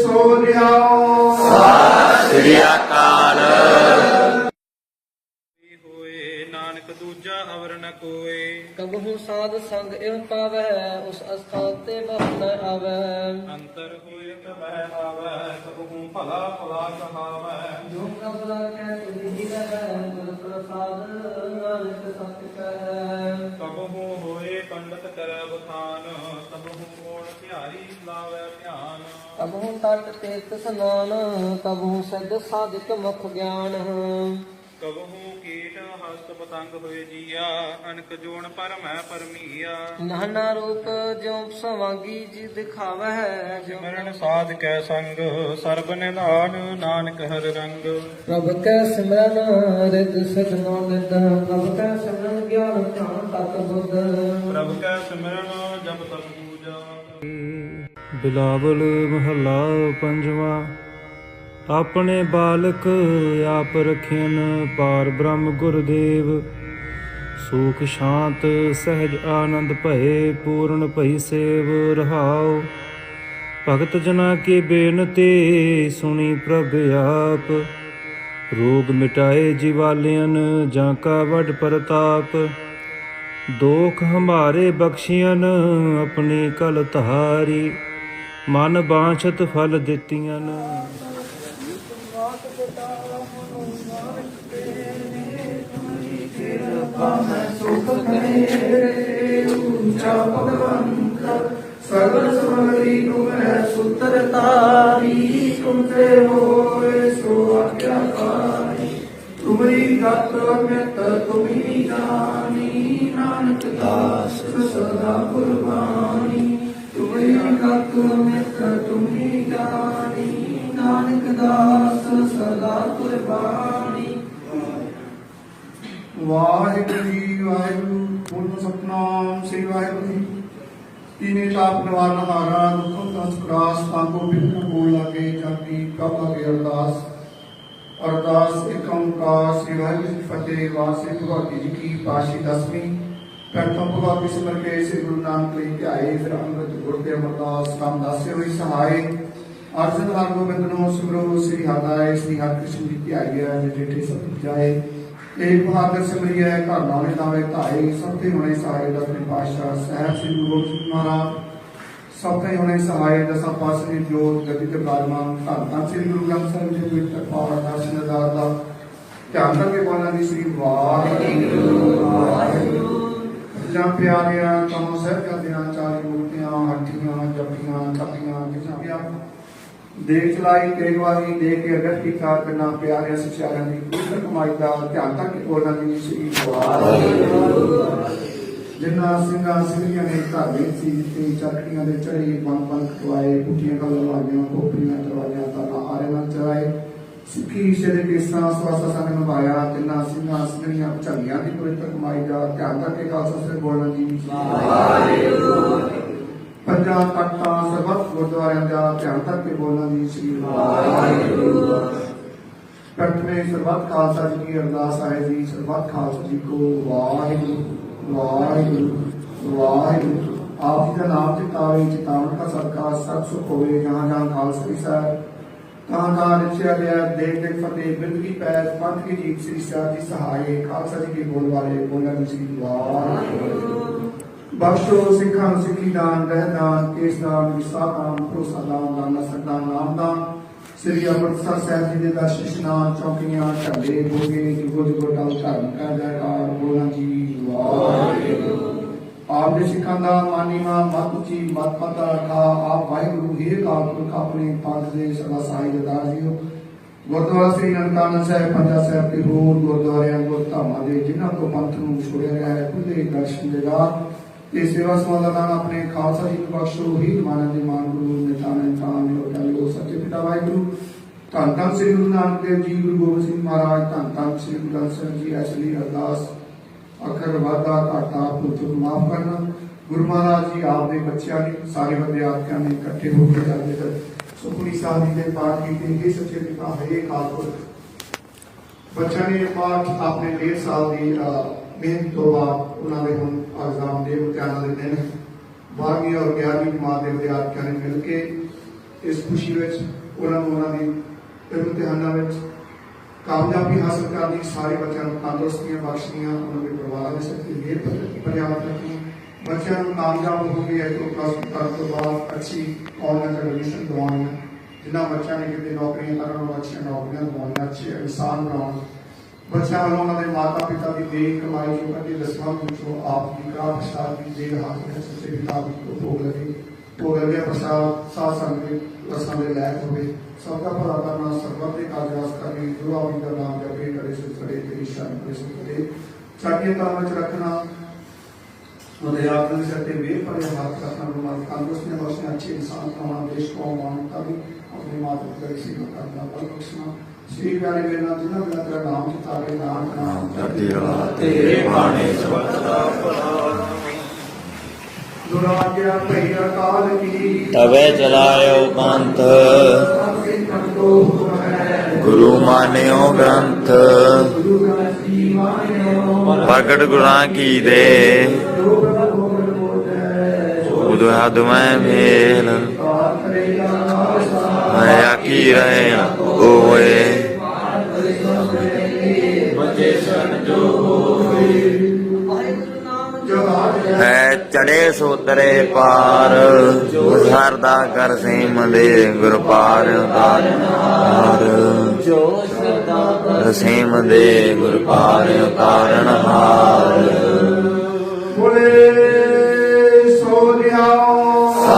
ਸੋਨਿਆ ਸ੍ਰੀ ਅਕਾਲ ਹੋਏ ਨਾਨਕ ਦੂਜਾ ਅਵਰ ਨ ਕੋਏ ਕਬਹੂ ਸਾਧ ਸੰਗ ਇਵ ਪਾਵੈ ਉਸ ਅਸਥਾਨ ਤੇ ਬਹੁ ਨ ਆਵੈ। ਅੰਤਰ ਹੋਏ ਕਬਹਿ ਆਵੈ ਕਬਹੂ ਭਲਾ ਭਲਾ ਕਹਾਵੈ। ਜੋ ਕਬਲਾ ਕੈ ਤੁਧੀ ਰਹਿ ਗੁਰ ਪ੍ਰਸਾਦ ਨਾਨਕ ਸਤ ਕਹਿ। ਕਬਹੂ ਤਟ ਤੀਰਥ ਸਨਾਨ ਕਬਹੂ ਸਿੱਧ ਸਾਧਿਕ ਮੁਖ ਗਿਆਨ। ਕਬਹੂ ਕੀਟ ਹਸਤ ਪਤੰਗ ਹੋਏ ਜੀਆ ਅਨਕ ਜੋਨ ਪਰ ਮੈਂ ਪਰਮੀਆ। ਨਾਨਾ ਰੂਪ ਜਿਉ ਸਵਾਂਗੀ ਜੀ ਦਿਖਾਵੈ ਸਿਮਰਨ ਸਾਧ ਕੈ ਸੰਗ ਸਰਬ ਨਿਧਾਨ ਨਾਨਕ ਹਰ ਰੰਗ। ਪ੍ਰਭ ਕੈ ਸਿਮਰਨ ਰਿਦ ਸਜਨੋ ਨਿਦ ਪ੍ਰਭ ਕੈ ਸਿਮਰਨ ਗਿਆਨ ਧਿਆਨ ਤਤ ਬੁੱਧ। ਪ੍ਰਭ ਕੈ ਸਿਮਰਨ ਜਪ ਤਪ ਪੂਜਾ। ਬਿਲਾਵਲ ਮਹੱਲਾ ਪੰਜਵਾਂ। ਆਪਣੇ ਬਾਲਕ ਆਪ ਰਖਿਆਨ ਪਾਰ ਬ੍ਰਹਮ ਗੁਰਦੇਵ। ਸੁਖ ਸ਼ਾਂਤ ਸਹਿਜ ਆਨੰਦ ਭਏ ਪੂਰਨ ਭਈ ਸੇਵ ਰਹਾਉ। ਭਗਤ ਜਨਾ ਕੀ ਬੇਨਤੀ ਸੁਣੀ ਪ੍ਰਭ ਆਪ। ਰੋਗ ਮਿਟਾਏ ਜਿਵਾਲਿਆਂ ਜਾਂ ਕਾ ਵੱਡ ਪ੍ਰਤਾਪ। ਦੋਖ ਹਮਾਰੇ ਬਖਸ਼ੀਆਂ ਆਪਣੀ ਕਲ ਧਾਰੀ। ਮਨ ਬਾਛਤ ਫਲ ਦਿੱਤੀਆਂ ਉੱਚਾ ਭਗਵੰਤ ਸਗਲ ਸਮਗਰੀ ਤੁਮ ਹੈ ਸੁਤਰ ਤਾਰੀ ਤੁਮ ਤੇ ਹੋਏ ਸੋ ਆਗਿਆਕਾਰੀ ਤੁਮਰੀ ਗਤ ਮਿਤ ਤੁਮੀ ਜਾਨੀ ਨਾਨਕ ਦਾਸ ਸਦਾ ਕੁਰਬਾਨੀ ਤੁਮਰੀ ਗਤ ਮਿਤ ਦਾਸ ਸਦਾ ਕੁਰਬਾਨੀ ਵਾਹਿਗੁਰੂ ਜੀ ਵਾਹਿਗੁਰੂ ਬੋਲੋ ਸਤਨਾਮ ਸ੍ਰੀ ਵਾਹਿਗੁਰੂ ਜੀ ਤੀਨੇ ਤਾਪ ਨਿਵਾਰਨ ਹਾਰਾ ਦੁਖੋਂ ਤਸ ਕਰਾਸ ਤਾਂਕੋ ਬਿਨ ਕੋਲ ਲਾਗੇ ਜਾਤੀ ਕਬ ਲਾਗੇ ਅਰਦਾਸ ਅਰਦਾਸ ਇੱਕ ਓੰਕਾਰ ਸ੍ਰੀ ਵਾਹਿਗੁਰੂ ਜੀ ਫਤਿਹ ਵਾਸੇ ਭਗਵਤੀ ਜੀ ਕੀ ਪਾਸ਼ੀ ਦਸਵੀਂ ਪ੍ਰਥਮ ਭਗਵਤੀ ਸਿਮਰ ਕੇ ਸ੍ਰੀ ਗੁਰੂ ਨਾਨਕ ਲਈ ਧਿਆਏ ਫਿਰ ਅੰਮ੍ਰਿਤ ਗੁਰ ਦੇ ਅਮਰਦਾਸ ਕੰਮ ਦਾਸੇ ਹੋਈ ਸਹਾਈ ਅਰਜਨ ਹਰ ਗੋਬਿੰਦ ਨੂੰ ਸਿਮਰੋ ਸ੍ਰੀ ਹਰਿ ਸ੍ਰੀ ਹਰਿਕ੍ਰਿਸ਼ਨ ਜੀ ਧਿਆਈਐ ਜਿਠੇ ਸਭ ਜਾਏ। ਏਕ ਬਹਾਦਰ ਸਿਮਰਿਐ ਘਰ ਨਾਲੇ ਨਾਵੇ ਧਾਏ, ਸਭ ਤੇ ਹੁਣੇ ਸਹਾਇ ਦਸਵੇਂ ਪਾਤਸ਼ਾਹ ਸਾਹਿਬ ਸ੍ਰੀ ਗੁਰੂ ਗੋਬਿੰਦ ਮਹਾਰਾਜ, ਸਭ ਤੇ ਹੁਣੇ ਸਹਾਇ ਦਸਾਂ ਪਾਤਸ਼ਾਹ ਜੋਤ ਗਤੀ ਤੇ ਬਾਦਮਾਨ ਧੰਨ ਧੰਨ ਸ੍ਰੀ ਗੁਰੂ ਗ੍ਰੰਥ ਸਾਹਿਬ ਜੀ ਦੇ ਪਵਿੱਤਰ ਪਾਵਨ ਦਰਸ਼ਨ ਦਾਰ ਦਾ ਧਿਆਨ ਕਰਕੇ ਬੋਲਣਾ ਦੀ ਸ੍ਰੀ ਵਾਹਿਗੁਰੂ। ਵਾਹਿਗੁਰੂ ਜਾਂ ਪਿਆਰਿਆਂ ਕਮੋ ਸਹਿਬ ਕਰਦਿਆਂ ਚਾਰ ਮੂਰਤੀਆਂ ਹੱਠੀਆਂ ਜਪੀਆਂ ਤਪੀਆਂ ਕਿਸਾਂ ਦੇਖ ਚਲਾਈ ਤੇਗ ਵਾਰੀ ਦੇਖ ਕੇ ਅਗਰ ਕੀਤਾ ਕਰਨਾ, ਪਿਆਰਿਆਂ ਸਿਚਾਰਿਆਂ ਦੀ ਪੂਰਨ ਕਮਾਈ ਦਾ ਧਿਆਨ ਤੱਕ ਉਹਨਾਂ ਦੀ ਸ੍ਰੀ ਵਾਹਿਗੁਰੂ ਜਿਨ੍ਹਾਂ ਸਿੰਘਾਂ ਸਿੰਘੀਆਂ ਨੇ ਘਰ ਵਿੱਚ ਸੀ ਤੇ ਚਰਖੀਆਂ ਦੇ ਚੜੇ, ਬਨ ਬਨ ਕਟਵਾਏ ਪੁੱਠੀਆਂ ਕਲਾਂ ਲਾਈਆਂ ਕੋਪਰੀਆਂ ਚੜਵਾਈਆਂ ਤਾਂ ਆਰੇ ਨਾਲ ਚਰਾਏ ਸਿੱਖੀ ਸ਼ਰੇ ਕੇ ਸਾਹ ਸਵਾਸਾ ਸੰਗ ਨਿਭਾਇਆ ਜਿਨ੍ਹਾਂ ਸਿੰਘਾਂ ਸਿੰਘੀਆਂ ਝੰਗੀਆਂ ਦੀ ਪਵਿੱਤਰ ਕਮਾਈ ਦਾ ਧਿਆਨ ਤੱਕ ਕੇ ਖਾਲਸਾ ਸੇ ਬੋਲਣਾ ਜੀ ਪੰਜਾਂ ਤਖਤਾਂ ਸਰਬੱਤ ਗੁਰਦੁਆਰਿਆਂ ਦਾ ਧਿਆਨ ਤੱਕ ਕੇ ਬੋਲਣਾ ਜੀ ਸ੍ਰੀ ਵਾਹਿਗੁਰੂ ਪ੍ਰਥਮੇ ਸਰਬੱਤ ਖਾਲਸਾ ਜੀ ਦੀ ਅਰਦਾਸ ਹੈ ਜੀ, ਸਰਬੱਤ ਖਾਲਸਾ ਜੀ ਕੋ ਵਾਹਿਗੁਰੂ ਵਾਹਿਗੁਰੂ ਵਾਹਿਗੁਰੂ। ਆਪ ਜੀ ਦਾ ਨਾਮ ਚਿਤਾਵੇ ਚਿਤਾਵਨ ਦਾ ਸਦਕਾ ਸਤ ਸੁਖ ਹੋਵੇ, ਜਹਾਂ ਜਹਾਂ ਖਾਲਸਾ ਜੀ ਸਾਹਿਬ ਤਾਂ ਦਾ ਰਚਿਆ ਗਿਆ ਦੇਖ ਦੇਖ ਫਤਿਹ ਬਿੰਦਗੀ ਪੈਰ, ਪੰਥ ਕੀ ਜੀਤ ਸ੍ਰੀ ਸਾਹਿਬ ਜੀ ਸਹਾਏ, ਖਾਲਸਾ ਜੀ ਕੇ ਬੋਲ ਵਾਲੇ ਬੋਲਣ ਸ੍ਰੀ ਵਾਹਿਗੁਰੂ। ਬਖਸ਼ੋ ਸਿੱਖਾਂ ਨੂੰ ਸਿੱਖੀ ਦਾਨ ਰਹਿ ਦਾਨ, ਕੇਸ ਦਾਨ ਵਿਸਾ ਦਾਨ, ਭਰੋਸਾ ਦਾਨ ਦਾਨ ਸਕਦਾ ਨਾਮ ਦਾਨ। ਸ੍ਰੀ ਅੰਮ੍ਰਿਤਸਰ ਸਾਹਿਬ ਜੀ ਦੇ ਦਰਸ਼ਨ ਇਸ਼ਨਾਨ ਚੌਕੀਆਂ, ਝੰਡੇ ਬੋਗੇ, ਜੁਗੋ ਜੁਗੋ ਟਲ ਧਰਮ ਕਾ ਜੈਕਾਰ, ਬੋਲਾਂ ਜੀ ਵਾਹਿਗੁਰੂ। ਆਪ ਦੇ ਸਿੱਖਾਂ ਦਾ ਮਾਨੀਮਾ ਮਤ ਉੱਚੀ, ਮਤ ਪਤਾ ਰੱਖਾ, ਆਪ ਵਾਹਿਗੁਰੂ, ਹੀ ਕਾਲ ਆਪਣੇ ਪੰਜ ਦੇ ਸਦਾ ਸਾਈ ਜਦਾਰ ਜੀਓ ਗੁਰਦੁਆਰਾ ਸ੍ਰੀ ਨਨਕਾਣਾ ਸਾਹਿਬ, ਪੰਜਾ ਸਾਹਿਬ ਤੇ ਹੋਰ ਗੁਰਦੁਆਰਿਆਂ, ਗੁਰਧਾਮਾਂ ਦੇ, ਜਿਨ੍ਹਾਂ ਤੋਂ ਪੰਥ ਨੂੰ ਛੋੜਿਆ ਗਿਆ ਹੈ ਖੁੱਲੇ ਦਰਸ਼ਨ ਦੇ ਤੇ ਸੇਵਾ ਸਮਾਦਾਨ ਆਪਣੇ ਖਾਲਸਾ ਜੀ ਨੂੰ ਬਖਸ਼ੋ ਹੀ ਮਾਨਨ ਦੇ ਮਾਨ ਗੁਰੂ ਨਿਤਾਨ ਤਾਨ ਹੋਟਲ ਸੱਚੇ ਪਿਤਾ ਵਾਹਿਗੁਰੂ, ਧੰਨ ਧੰਨ ਸ੍ਰੀ ਗੁਰੂ ਨਾਨਕ ਦੇਵ ਜੀ, ਗੁਰੂ ਗੋਬਿੰਦ ਸਿੰਘ ਮਹਾਰਾਜ, ਧੰਨ ਧੰਨ ਸ੍ਰੀ ਗੁਰੂ ਗ੍ਰੰਥ ਸਾਹਿਬ ਜੀ ਇਸ ਅਰਦਾਸ, ਅਖਰ ਵਾਦਾ ਘਾਟਾ ਪੁੱਤਰ ਮਾਫ ਕਰਨਾ। ਗੁਰੂ ਮਹਾਰਾਜ ਜੀ ਆਪ ਦੇ ਬੱਚਿਆਂ ਨੇ ਸਾਰੇ ਵਿਦਿਆਰਥੀਆਂ ਨੇ ਇਕੱਠੇ ਹੋ ਕੇ ਕਰਦੇ ਕਰ ਸੁਖਮਨੀ ਸਾਹਿਬ ਜੀ ਦੇ ਪਾਠ ਕੀਤੇ ਕਿ ਸੱਚੇ ਪਿਤਾ ਹੈ ਕਾਲਪੁਰ ਬੱਚਿਆਂ ਨੇ ਪਾਠ ਆਪਣੇ 1.5 ਸਾਲ ਦੀ ਮਿਹਨਤ ਤੋਂ ਬਾਅਦ ਉਹਨਾਂ ਦੇ ਹੁਣ ਐਗਜ਼ਾਮ ਦੇ ਇਮਤਿਹਾਨਾਂ ਦੇ ਦਿਨ 12ਵੀਂ ਔਰ 11ਵੀਂ ਜਮਾਤ ਦੇ ਵਿਦਿਆਰਥੀਆਂ ਨੇ ਮਿਲ ਕੇ ਇਸ ਖੁਸ਼ੀ ਵਿੱਚ ਉਹਨਾਂ ਨੂੰ ਉਹਨਾਂ ਦੀ ਇਮਤਿਹਾਨਾਂ ਵਿੱਚ ਕਾਮਯਾਬੀ ਹਾਸਲ ਕਰਨ ਦੀ ਸਾਰੇ ਬੱਚਿਆਂ ਨੂੰ ਤੰਦਰੁਸਤੀਆਂ ਬਖਸ਼ੀਆਂ ਉਹਨਾਂ ਦੇ ਪਰਿਵਾਰਾਂ ਦੇ ਸਿਰ ਤੇ ਮਿਹਰ ਪਰਿਆਵਰਤ ਰੱਖੀ। ਬੱਚਿਆਂ ਨੂੰ ਕਾਮਯਾਬ ਹੋ ਕੇ ਇੱਕ ਪਲੱਸ ਕਰਨ ਤੋਂ ਬਾਅਦ ਅੱਛੀ ਆਨਲਾਈਨ ਐਡਮਿਸ਼ਨ ਦਿਵਾਉਣੀ ਜਿਨ੍ਹਾਂ ਬੱਚਿਆਂ ਨੇ ਕਿਤੇ ਨੌਕਰੀਆਂ ਕਰਨ ਨੂੰ ਅੱਛੀਆਂ ਨੌਕਰੀਆਂ ਦਿਵਾਉਣੀਆਂ, ਅੱਛੇ ਇਨਸਾਨ ਬਣਾਉਣ। ਬੱਚਿਆਂ ਵੱਲੋਂ ਉਹਨਾਂ ਦੇ ਮਾਤਾ ਪਿਤਾ ਦੀ ਦੇਹ ਕਮਾਈ ਜੋ ਕੱਢੀ ਦਸਵਾਂ ਵਿੱਚੋਂ ਆਪ ਦੀ ਕਰਾ ਪ੍ਰਸਾਦ ਦੀ ਦੇਹ ਹਾਥ ਵਿੱਚ ਸੱਚੇ ਪਿਤਾ ਨੂੰ ਭੋਗ ਲਗੇ ਭੋਗ ਲਗੇ ਪ੍ਰਸਾਦ, ਸਾਧ ਸੰਗਤ ਦੇ ਰਸਾਂ ਦੇ ਲਾਇਕ ਹੋਵੇ। ਸਭ ਦਾ ਭਲਾ ਕਰਨਾ, ਸਰਬੱਤ ਦੇ ਕਾਰਜਾਸ ਕਰਨੀ ਜੋ ਆਪਣੀ ਦਾ ਨਾਮ ਜਪੇ, ਕਰੇ ਸੋ ਖੜੇ, ਤੇਰੀ ਸ਼ਰਨ ਕਰੇ ਸੋ ਖੜੇ। ਚਾਹੀਏ ਤਾਂ ਵਿੱਚ ਰੱਖਣਾ, ਉਹਦੇ ਆਪ ਦੇ ਸਿਰ ਤੇ ਵੇਰ ਪਰੇ ਹੱਥ ਰੱਖਣਾ ਨੂੰ ਤੰਦਰੁਸਤ ਨੇ ਬਖਸ਼ਣਾ, ਅੱਛੇ ਇਨਸਾਨ ਬਣਾਉਣਾ, ਦੇਸ਼ ਕੋ ਮਾਨਤਾ ਵੀ ਆਪਣੇ ਮਾਤਾ ਪਿਤਾ ਦੀ ਸੇਵਾ ਕਰਨਾ, ਬਲ ਬਖਸ਼ਣਾ। ਸ੍ਰੀ ਪਿਆਰੇ ਮੇਰੇ ਨਾਲ ਜਿਨ੍ਹਾਂ ਬਿਨਾਂ ਤੇਰਾ ਨਾਮ ਚਿਤਾਵੇ ਨਾਮ ਨਾਮ ਚੜ੍ਹਦੀ ਕਲਾ ਤੇਰੇ ਬਾਣੇ ਸਬਦ ਦਾ ਦੁਰਾਗਿਆ ਭਈ ਅਕਾਲ ਕੀ। ਤਵੇ ਚਲਾਇਓ ਪੰਥ। ਗੁਰੂ ਮਾਨਿਓ ਗ੍ਰੰਥ। ਗੁਰੂ ਗ੍ਰੰਥ ਜੀ ਮਾਨਿਓ ਪ੍ਰਗਟ ਗੁਰਾਂ ਕੀ ਦੇ। ਜੋ ਪ੍ਰਭ ਗੋਬਿੰਦ ਬੋਲੇ ਉਦ ਹਦ ਮੈਂ ਮੇਲ ਕਾਰ ਕਰੇਗਾ ਨਾਸਾ ਮੈਂ ਹੈ ਚੜੇ ਸੋਤਰੇ ਪਾਰ, ਸਰਦਾ ਕਰ ਸੇਮ ਦੇ ਗੁਰ ਪਾਰ ਉਤਾਰ ਜੋ ਸਰਦਾ ਸੇਮ ਦੇ ਗੁਰ ਪਾਰ ਉਤਾਰਨ ਹਾਰ